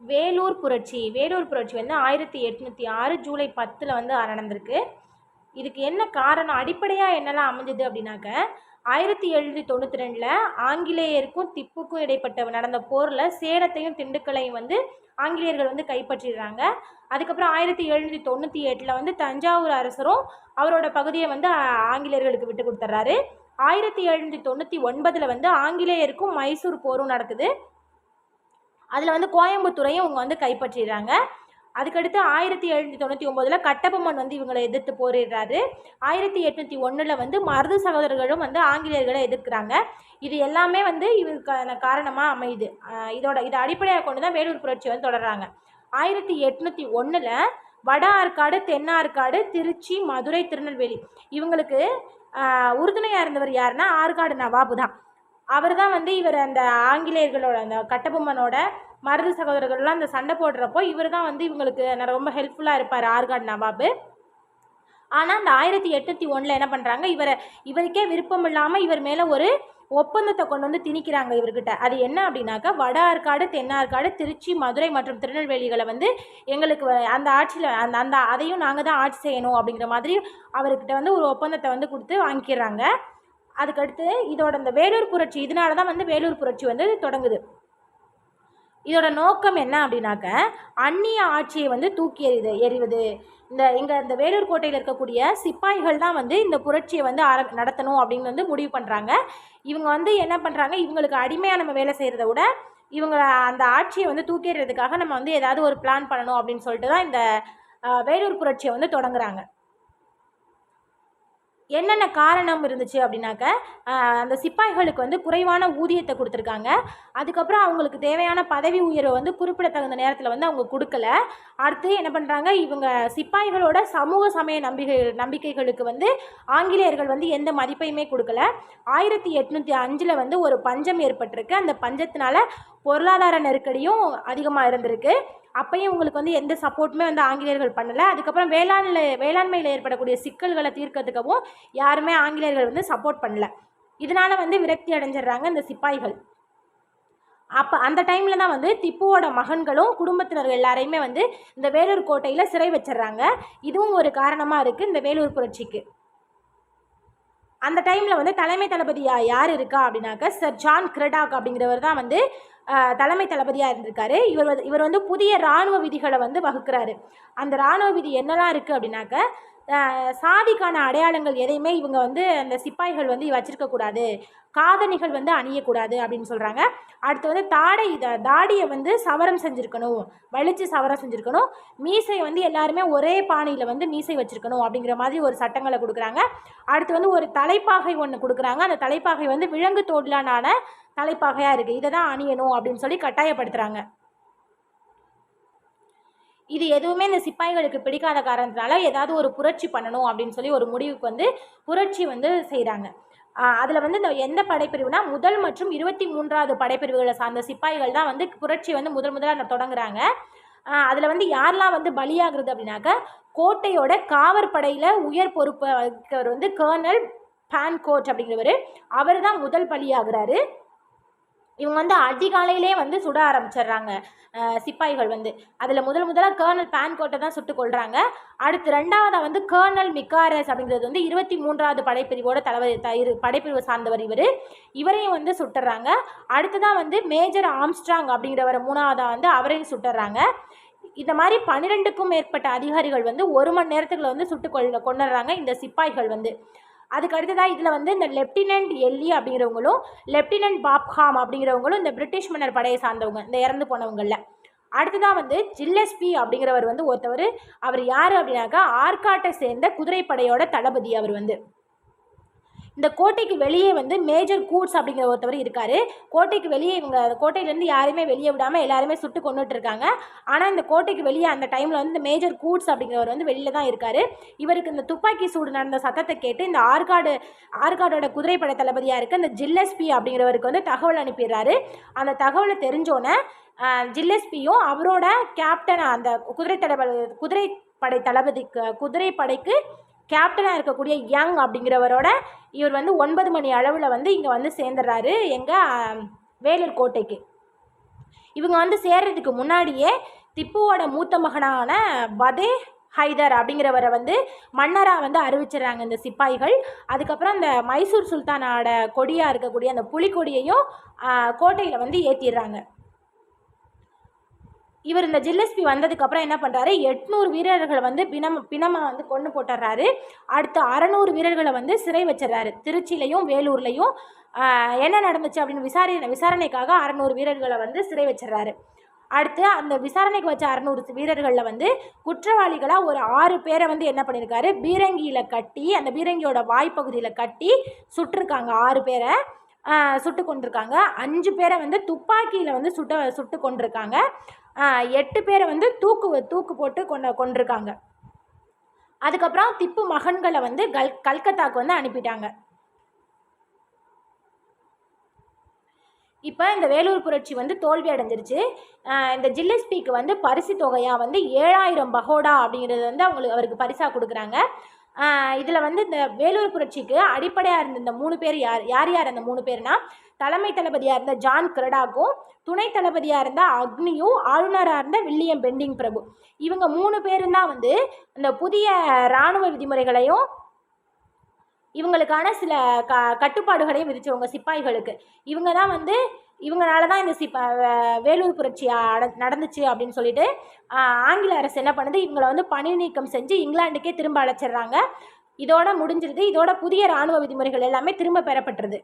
வேலூர் புரட்சி வேலூர் புரட்சி வந்து ஆயிரத்தி எட்நூற்றி ஆறு ஜூலை பத்தில் வந்து நடந்திருக்கு. இதுக்கு என்ன காரணம் அடிப்படையாக என்னெல்லாம் அமைஞ்சது அப்படின்னாக்க ஆயிரத்தி எழுநூற்றி தொண்ணூற்றி ரெண்டில் ஆங்கிலேயருக்கும் திப்புக்கும் இடைப்பட்ட நடந்த போரில் சேலத்தையும் திண்டுக்கலையும் வந்து ஆங்கிலேயர்கள் வந்து கைப்பற்றிடுறாங்க. அதுக்கப்புறம் ஆயிரத்தி எழுநூற்றி தொண்ணூற்றி எட்டில் வந்து தஞ்சாவூர் அரசரும் அவரோட பகுதியை வந்து ஆங்கிலேயர்களுக்கு விட்டு கொடுத்துட்றாரு ஆயிரத்தி எழுநூற்றி தொண்ணூற்றி ஒன்பதில் வந்து ஆங்கிலேயருக்கும் மைசூர் போரும் நடக்குது. அதில் வந்து கோயம்புத்தூரையும் இவங்க வந்து கைப்பற்றிடுறாங்க. அதுக்கடுத்து ஆயிரத்தி எழுநூற்றி தொண்ணூற்றி ஒம்போதில் கட்டபொம்மன் வந்து இவங்களை எதிர்த்து போரிடுறாரு. ஆயிரத்தி எட்நூற்றி ஒன்றில் வந்து மருது சகோதரர்களும் வந்து ஆங்கிலேயர்களை எதிர்க்கிறாங்க. இது எல்லாமே வந்து இவருக்கான காரணமாக அமையுது. இதோட இதை அடிப்படையாக கொண்டு தான் வேலூர் புரட்சி வந்து தொடர்றாங்க. ஆயிரத்தி எட்நூற்றி ஒன்றில் வட ஆற்காடு தென் ஆற்காடு திருச்சி மதுரை திருநெல்வேலி. இவங்களுக்கு உறுதுணையாக இருந்தவர் யாருன்னா ஆற்காடு நவாபு தான் அவர் தான் வந்து இவர் அந்த ஆங்கிலேயர்களோட அந்த கட்டபொம்மனோட மருது சகோதரர்கள்லாம் அந்த சண்டை போடுறப்போ இவர் தான் வந்து இவங்களுக்கு ரொம்ப ஹெல்ப்ஃபுல்லாக இருப்பார் ஆர்காட் நவாபு ஆனால் அந்த ஆயிரத்தி எட்நூற்றி ஒன்றில் என்ன பண்ணுறாங்க இவரை இவருக்கே விருப்பம் இல்லாமல் இவர் மேலே ஒரு ஒப்பந்தத்தை கொண்டு வந்து திணிக்கிறாங்க இவர்கிட்ட. அது என்ன அப்படின்னாக்கா வட ஆற்காடு தென் ஆற்காடு திருச்சி மதுரை மற்றும் திருநெல்வேலிகளை வந்து எங்களுக்கு வ- அந்த ஆட்சியில் அந்த அந்த அதையும் நாங்கள் தான் ஆட்சி செய்யணும் அப்படிங்கிற மாதிரி அவர்கிட்ட வந்து ஒரு ஒப்பந்தத்தை வந்து கொடுத்து வாங்கிக்கிறாங்க. அதுக்கடுத்து இதோட இந்த வேலூர் புரட்சி இதனால தான் வந்து வேலூர் புரட்சி வந்து தொடங்குது. இதோட நோக்கம் என்ன அப்படின்னாக்க அந்நிய ஆட்சியை வந்து தூக்கி எறிது எறிவது. இந்த இங்கே இந்த வேலூர் கோட்டையில் இருக்கக்கூடிய சிப்பாய்கள் தான் வந்து இந்த புரட்சியை வந்து ஆர நடத்தணும் அப்படின்னு வந்து முடிவு பண்ணுறாங்க இவங்க வந்து என்ன பண்ணுறாங்க இவங்களுக்கு அடிமையாக நம்ம வேலை செய்கிறத விட இவங்க அந்த ஆட்சியை வந்து தூக்கி எறிறதுக்காக நம்ம வந்து ஏதாவது ஒரு பிளான் பண்ணணும் அப்படின்னு சொல்லிட்டு தான் இந்த வேலூர் புரட்சியை வந்து தொடங்குறாங்க. என்னென்ன காரணம் இருந்துச்சு அப்படின்னாக்க அந்த சிப்பாய்களுக்கு வந்து குறைவான ஊதியத்தை கொடுத்துருக்காங்க. அதுக்கப்புறம் அவங்களுக்கு தேவையான பதவி உயர்வை வந்து குறிப்பிடத்தகுந்த நேரத்தில் வந்து அவங்க கொடுக்கல. அடுத்து என்ன பண்ணுறாங்க இவங்க சிப்பாய்களோட சமூக சமய நம்பிக்கை நம்பிக்கைகளுக்கு வந்து ஆங்கிலேயர்கள் வந்து எந்த மதிப்பையுமே கொடுக்கல. ஆயிரத்தி எட்நூற்றி அஞ்சில் வந்து ஒரு பஞ்சம் ஏற்பட்டிருக்கு. அந்த பஞ்சத்தினால பொருளாதார நெருக்கடியும் அதிகமாக இருந்திருக்கு. அப்பயும் உங்களுக்கு வந்து எந்த சப்போர்ட்டுமே வந்து ஆங்கிலேயர்கள் பண்ணலை. அதுக்கப்புறம் வேளாண்ல வேளாண்மையில் ஏற்படக்கூடிய சிக்கல்களை தீர்க்கறதுக்கவும் யாருமே ஆங்கிலேயர்கள் வந்து சப்போர்ட் பண்ணல. இதனால வந்து விரக்தி அடைஞ்சிடுறாங்க இந்த சிப்பாய்கள். அப்போ அந்த டைமில் தான் வந்து திப்புவோட மகன்களும் குடும்பத்தினர்கள் எல்லாரையுமே வந்து இந்த வேலூர் கோட்டையில் சிறை வச்சிடுறாங்க. இதுவும் ஒரு காரணமாக இருக்குது இந்த வேலூர் புரட்சிக்கு. அந்த டைமில் வந்து தலைமை தளபதி யார் இருக்கா அப்படின்னாக்க சர் ஜான் கிரடாக் அப்படிங்கிறவர் தான் வந்து தலைமை தளபதியாக இருந்திருக்காரு. இவர் வந்து இவர் வந்து புதிய இராணுவ விதிகளை வந்து வகுக்கிறாரு. அந்த இராணுவ விதி என்னெல்லாம் இருக்குது அப்படின்னாக்க சாதிக்கான அடையாளங்கள் எதையுமே இவங்க வந்து அந்த சிப்பாய்கள் வந்து வச்சிருக்கக்கூடாது காதணிகள் வந்து அணியக்கூடாது அப்படின்னு சொல்கிறாங்க அடுத்து வந்து தாடை இதை தாடியை வந்து சவரம் செஞ்சுருக்கணும். வலிச்சு சவரம் செஞ்சுருக்கணும். மீசை வந்து எல்லாருமே ஒரே பாணியில் வந்து மீசை வச்சுருக்கணும் அப்படிங்கிற மாதிரி ஒரு சட்டங்களை கொடுக்குறாங்க. அடுத்து வந்து ஒரு தலைப்பாகை ஒன்று கொடுக்குறாங்க. அந்த தலைப்பாகை வந்து விலங்கு தோடலான தலைப்பாகையாக இருக்குது இதை தான் அணியணும் அப்படின்னு சொல்லி கட்டாயப்படுத்துகிறாங்க இது எதுவுமே இந்த சிப்பாய்களுக்கு பிடிக்காத காரணத்தினால ஏதாவது ஒரு புரட்சி பண்ணணும் அப்படின்னு சொல்லி ஒரு முடிவுக்கு வந்து புரட்சி வந்து செய்கிறாங்க அதில் வந்து இந்த எந்த படைப்பிரிவுனா முதல் மற்றும் இருபத்தி மூன்றாவது படைப்பிரிவுகளை சார்ந்த சிப்பாய்கள் தான் வந்து புரட்சி வந்து முதல் முதலாக தொடங்குறாங்க. அதில் வந்து யாரெல்லாம் வந்து பலியாகிறது அப்படின்னாக்க கோட்டையோட காவற்படையில் உயர் பொறுப்பு வகிக்கிறவர் வந்து கர்னல் பான்கோட் அப்படிங்கிறவர். அவர் தான் முதல் பலியாகிறாரு. இவங்க வந்து அதிகாலையிலே வந்து சுட ஆரம்பிச்சிடுறாங்க. சிப்பாய்கள் வந்து. அதில் முதல் முதலாக கர்னல் பேன்கோட்டை தான் சுட்டு கொள்கிறாங்க அடுத்து ரெண்டாவதாக வந்து கர்னல் மிக்காரஸ் அப்படிங்கிறது வந்து இருபத்தி மூன்றாவது படைப்பிரிவோட தலைவர் த இரு படைப்பிரிவு சார்ந்தவர் இவர். இவரையும் வந்து சுட்டுறாங்க. அடுத்ததான் வந்து மேஜர் ஆம்ஸ்ட்ராங் அப்படிங்கிறவரை மூணாவதாக வந்து அவரையும் சுட்டுறாங்க. இந்த மாதிரி பன்னிரெண்டுக்கும் மேற்பட்ட அதிகாரிகள் வந்து ஒரு மணி நேரத்துக்குள்ள வந்து சுட்டு கொள்ள கொண்டுடுறாங்க இந்த சிப்பாய்கள் வந்து. அதுக்கு அடுத்ததாக இதில் வந்து இந்த லெப்டினன்ட் எல்லி அப்படிங்கிறவங்களும் லெப்டினன்ட் பாப்ஹாம் அப்படிங்கிறவங்களும் இந்த பிரிட்டிஷ் மன்னர் படையை சார்ந்தவங்க இந்த இறந்து போனவங்களில். அடுத்ததாக வந்து ஜில்லஸ்பி அப்படிங்கிறவர் வந்து ஒருத்தவர். அவர் யார் அப்படின்னாக்கா ஆற்காட்டை சேர்ந்த குதிரைப்படையோட தளபதி அவர் வந்து. இந்த கோட்டைக்கு வெளியே வந்து மேஜர் கூட்ஸ் அப்படிங்கிற ஒருத்தவர் இருக்கார். கோட்டைக்கு வெளியே இவங்க கோட்டையிலேருந்து யாரையுமே வெளியே விடாமல் எல்லாருமே சுட்டு கொண்டுட்டு இருக்காங்க ஆனால் இந்த கோட்டைக்கு வெளியே அந்த டைமில் வந்து இந்த மேஜர் கூட்ஸ் அப்படிங்கிறவர் வந்து வெளியில் தான் இருக்கார். இவருக்கு இந்த துப்பாக்கி சூடு நடந்த சத்தத்தை கேட்டு இந்த ஆற்காடு ஆற்காடோட குதிரைப்படை தளபதியாக இருக்க இந்த ஜில்லஸ்பி அப்படிங்கிறவருக்கு வந்து தகவல் அனுப்பிடுறாரு. அந்த தகவலை தெரிஞ்சோன்னே ஜில்லஸ்பியும் அவரோட கேப்டன் அந்த குதிரை தளபதி படை தளபதிக்கு குதிரைப்படைக்கு கேப்டனாக இருக்கக்கூடிய யங் அப்படிங்கிறவரோட இவர் வந்து ஒன்பது மணி அளவில் வந்து இங்கே வந்து சேர்ந்துடுறாரு எங்கள் வேலூர் கோட்டைக்கு. இவங்க வந்து சேர்றதுக்கு முன்னாடியே திப்புவோட மூத்த மகனான பதே ஹைதர் அப்படிங்கிறவரை வந்து மன்னராக வந்து அறிவிச்சிடுறாங்க இந்த சிப்பாய்கள். அதுக்கப்புறம் அந்த மைசூர் சுல்தானோட கொடியாக இருக்கக்கூடிய அந்த புலிக்கொடியையும் கோட்டையில் வந்து ஏற்றிடுறாங்க இவர் இந்த ஜில்லஸ்பி வந்ததுக்கப்புறம் என்ன பண்ணுறாரு எட்நூறு வீரர்களை வந்து பிணம் பிணமாக வந்து கொண்டு போட்டுறாரு. அடுத்து அறநூறு வீரர்களை வந்து சிறை வச்சிடறாரு. திருச்சிலையும் வேலூர்லையும். என்ன நடந்துச்சு அப்படின்னு விசாரி விசாரணைக்காக அறநூறு வீரர்களை வந்து சிறை வச்சிடறாரு. அடுத்து அந்த விசாரணைக்கு வச்ச அறநூறு வீரர்களில் வந்து குற்றவாளிகளாக ஒரு ஆறு பேரை வந்து என்ன பண்ணியிருக்காரு? பீரங்கியில் கட்டி அந்த பீரங்கியோட வாய்ப்பகுதியில் கட்டி சுட்டிருக்காங்க ஆறு பேரை. சுட்டு கொண்டிருக்காங்க. அஞ்சு பேரை வந்து துப்பாக்கியில் வந்து சுட்ட சுட்டு கொண்டிருக்காங்க. எட்டு பேரை வந்து தூக்கு தூக்கு போட்டு கொண்ட கொண்டிருக்காங்க அதுக்கப்புறம் திப்பு மகன்களை வந்து கல் கல்கத்தாக்கு வந்து அனுப்பிட்டாங்க. இப்போ இந்த வேலூர் புரட்சி வந்து தோல்வி அடைஞ்சிருச்சு. இந்த ஜில்லஸ்பிக்கு வந்து பரிசு தொகையாக வந்து ஏழாயிரம் பகோடா அப்படிங்கிறது வந்து அவங்களுக்கு அவருக்கு பரிசாக கொடுக்குறாங்க. இதில் வந்து இந்த வேலூர் புரட்சிக்கு அடிப்படையாக இருந்த இந்த மூணு பேர் யார் யார் யார் அந்த மூணு பேர்னா தலைமை தளபதியாக இருந்த ஜான் கிரடாக்கும் துணை தளபதியாக இருந்த அக்னியும் ஆளுநராக இருந்த வில்லியம் பெண்டிங் பிரபு. இவங்க மூணு பேரும் தான் வந்து இந்த புதிய இராணுவ விதிமுறைகளையும் இவங்களுக்கான சில க கட்டுப்பாடுகளையும் விதித்தவங்க சிப்பாய்களுக்கு. இவங்க தான் வந்து இவங்களால தான் இந்த சி வேலூர் புரட்சி அட- நடந்துச்சு அப்படின்னு சொல்லிட்டு ஆங்கில அரசு என்ன பண்ணுது? இவங்களை வந்து பணி நீக்கம் செஞ்சு இங்கிலாந்துக்கே திரும்ப அழைச்சிடுறாங்க. இதோட முடிஞ்சிருது. இதோட புதிய இராணுவ விதிமுறைகள் எல்லாமே திரும்ப பெறப்பட்டுருது.